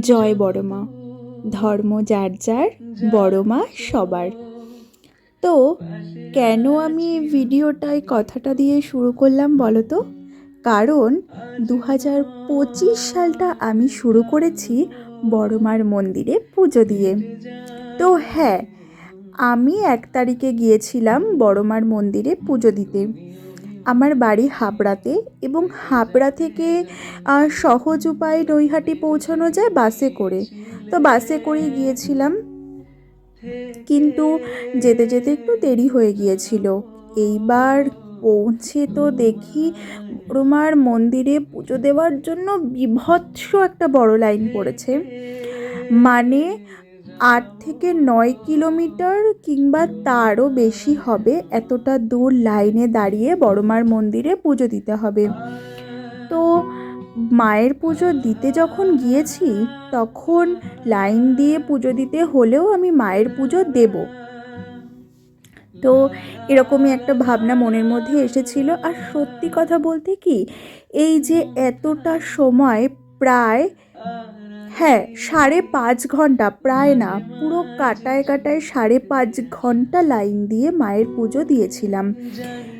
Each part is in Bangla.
জয় বড়মা, ধর্ম যার যার, বড়মা সবার। তো কেন আমি ভিডিওটায় কথাটা দিয়ে শুরু করলাম বলো তো? কারণ দু হাজার পঁচিশ সালটা আমি শুরু করেছি বড়মার মন্দিরে পুজো দিয়ে। তো হ্যাঁ আমি এক তারিখে গিয়েছিলাম বড়মার মন্দিরে পুজো দিতে। আমার বাড়ি হাবড়াতে এবং হাবড়া থেকে সহজ উপায়ে নৈহাটি পৌঁছানো যায় বাসে করে। তো বাসে করে গিয়েছিলাম। কিন্তু যেতে যেতে একটু দেরি হয়ে গিয়েছিল। এইবার পৌঁছে তো দেখি বড়মার মন্দিরে পুজো দেওয়ার জন্য বিভৎস একটা বড় লাইন পড়েছে। মানে আট থেকে নয় কিলোমিটার কিংবা তারও বেশি হবে, এতটা দূর লাইনে দাঁড়িয়ে বড়মার মন্দিরে পুজো দিতে হবে। তো মায়ের পুজো দিতে যখন গিয়েছি, তখন লাইন দিয়ে পুজো দিতে হলেও আমি মায়ের পুজো দেব। তো এরকমই একটা ভাবনা মনের মধ্যে এসেছিল। আর সত্যি কথা বলতে কি, এই যে এতটা সময় প্রায় হ্যাঁ সাড়ে পাঁচ ঘণ্টা, প্রায় না, পুরো কাটায় কাটায় সাড়ে পাঁচ ঘণ্টা লাইন দিয়ে মায়ের পুজো দিয়েছিলাম।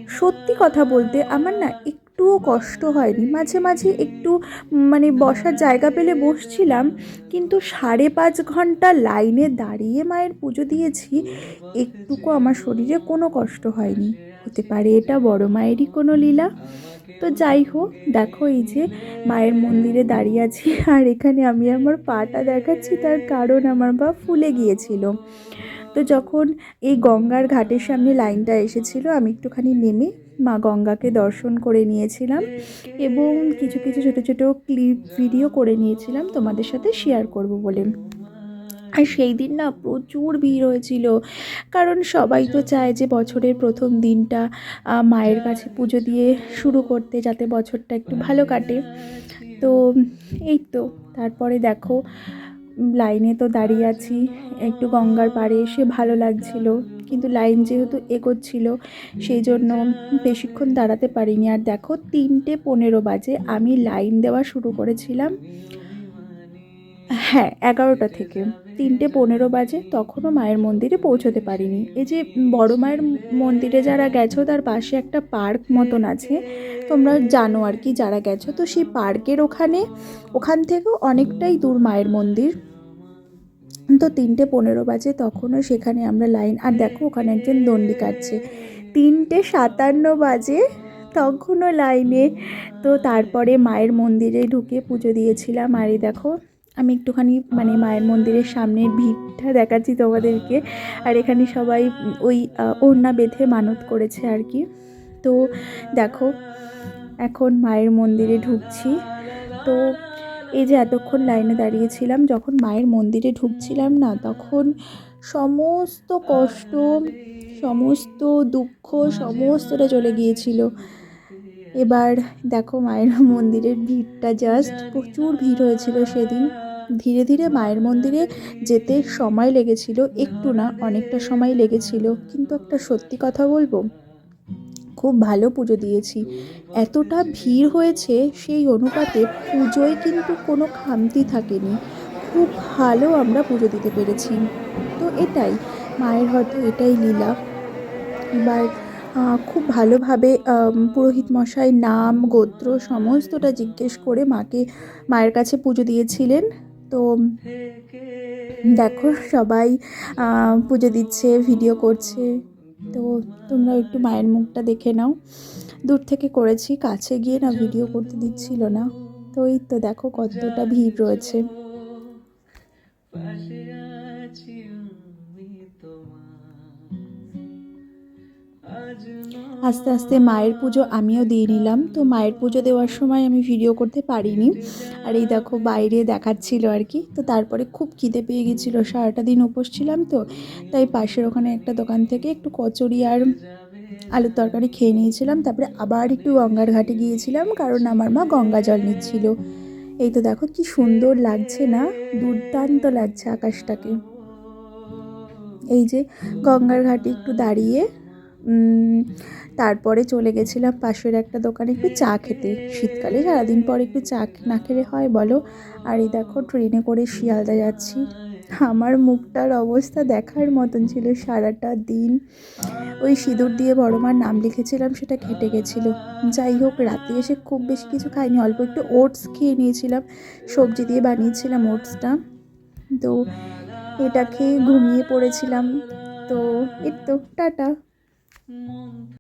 সত্যি কথা বলতে আমার না একটুও কষ্ট হয়নি, মাঝে মাঝে একটু মানে বসার জায়গা পেলে বসছিলাম, কিন্তু সাড়ে পাঁচ ঘণ্টা লাইনে দাঁড়িয়ে মায়ের পুজো দিয়েছি, একটুকু আমার শরীরে কোনো কষ্ট হয়নি। হতে পারে। এটা বড় মায়েরই কোনো লীলা। তো যাই হোক, দেখো এই যে মায়ের মন্দিরে দাঁড়িয়ে আছি, আর এখানে আমি আমার পাটা দেখাচ্ছি, তার কারণ আমার বা ফুলে গিয়েছিল। তো যখন এই গঙ্গার ঘাটের সামনে লাইনটা এসেছিল, আমি একটুখানি নেমে মা গঙ্গাকে দর্শন করে নিয়েছিলাম এবং কিছু কিছু ছোটো ছোটো ক্লিপ ভিডিও করে নিয়েছিলাম তোমাদের সাথে শেয়ার করব বলে। আর সেই দিন না প্রচুর ভিড় হয়েছিল। কারণ সবাই তো চায় যে বছরের প্রথম দিনটা মায়ের কাছে পুজো দিয়ে শুরু করতে যাতে বছরটা একটু ভালো কাটে। তো এই তো, তারপরে দেখো, লাইনে তো দাঁড়িয়ে আছি, একটু গঙ্গার পাড়ে এসে ভালো লাগছিল। কিন্তু লাইন যেহেতু এগোচ্ছিল, সেই জন্য বেশিক্ষণ দাঁড়াতে পারিনি। আর দেখো, তিনটে পনেরো বাজে আমি লাইন দেওয়া শুরু করেছিলাম। হ্যাঁ এগারোটা থেকে। তিনটে পনেরো বাজে, তখনও মায়ের মন্দিরে পৌঁছতে পারিনি। এই যে বড় মায়ের মন্দিরে যারা গেছো, তার পাশে একটা পার্ক মতন আছে। তোমরা জানো আর কি যারা গেছো। তো সেই পার্কের ওখানে, ওখান থেকেও অনেকটাই দূর মায়ের মন্দির। তো তিনটে পনেরো বাজে, তখনও সেখানে আমরা লাইন, আর দেখো ওখানে একজন দণ্ডি কাটছে। তিনটে সাতান্ন বাজে, তখনও লাইনে। তো তারপরে মায়ের মন্দিরে ঢুকে পুজো দিয়েছিলাম। আর এই দেখো আমি একটুখানি মানে মায়ের মন্দিরের সামনের ভিড়টা দেখাচ্ছি তোমাদেরকে। আর এখানে সবাই ওই ওড়না বেঁধে মানত করেছে আর কি। তো দেখো, এখন মায়ের মন্দিরে ঢুকছি। তো এই যে এতক্ষণ লাইনে দাঁড়িয়েছিলাম, যখন মায়ের মন্দিরে ঢুকছিলাম না, তখন সমস্ত কষ্ট, সমস্ত দুঃখ, সমস্তটা চলে গিয়েছিল। এবার দেখো মায়ের মন্দিরের ভিড়টা জাস্ট প্রচুর ভিড় হয়েছিল সেদিন। ধীরে ধীরে মায়ের মন্দিরে যেতে সময় লেগেছিল, একটু না, অনেকটা সময় লেগেছিল। কিন্তু একটা সত্যি কথা বলব, খুব ভালো পুজো দিয়েছি। এতটা ভিড় হয়েছে সেই অনুপাতে পুজোয় কিন্তু কোনো খামতি থাকেনি। খুব ভালো আমরা পুজো দিতে পেরেছি। তো এটাই, মায়ের হয়তো এটাই লীলা। এবার খুব ভালোভাবে পুরোহিত মশাই নাম, গোত্র সমস্তটা জিজ্ঞেস করে মাকে, মায়ের কাছে পুজো দিয়েছিলেন। তো দেখো সবাই পুজো দিচ্ছে, ভিডিও করছে। তো তোমরা একটু মায়ের মুখটা দেখে নাও। দূর থেকে করেছি, কাছে গিয়ে না ভিডিও করতে দিচ্ছিল না। তো এই তো দেখো কতটা ভিড় রয়েছে। আস্তে আস্তে মায়ের পুজো আমিও দিয়ে নিলাম। তো মায়ের পুজো দেওয়ার সময় আমি ভিডিও করতে পারিনি। আর এই দেখো বাইরে দেখাচ্ছিল আর কি। তো তারপরে খুব খিদে পেয়ে গেছিল। সারাটা দিন উপোস ছিলাম তো। তাই পাশের ওখানে একটা দোকান থেকে একটু কচুরি আর আলুর তরকারি খেয়ে নিয়েছিলাম। তারপরে আবার একটু গঙ্গার ঘাটে গিয়েছিলাম কারণ আমার মা গঙ্গা জল নিচ্ছিল। এই তো দেখো কি সুন্দর লাগছে না? দুর্দান্ত লাগছে আকাশটাকে। এই যে গঙ্গার ঘাটে একটু দাঁড়িয়ে তারপরে চলে গেছিলাম পাশের একটা দোকানে একটু চা খেতে। শীতকালে সারাদিন পর একটু চা না খেলে হয় বলো? আর এই দেখো, ট্রেনে করে শিয়ালদা যাচ্ছি। আমার মুখটার অবস্থা দেখার মতন ছিল সারাটা দিন। ওই সিঁদুর দিয়ে বড় মার নাম লিখেছিলাম, সেটা খেটে গেছিল। যাই হোক, রাতে এসে খুব বেশি কিছু খাইনি, অল্প একটু ওটস খেয়ে নিয়েছিলাম। সবজি দিয়ে বানিয়েছিলাম ওটসটা। তো এটা খেয়ে ঘুমিয়ে পড়েছিলাম। তো এর তো, টাটা। Hum. muito.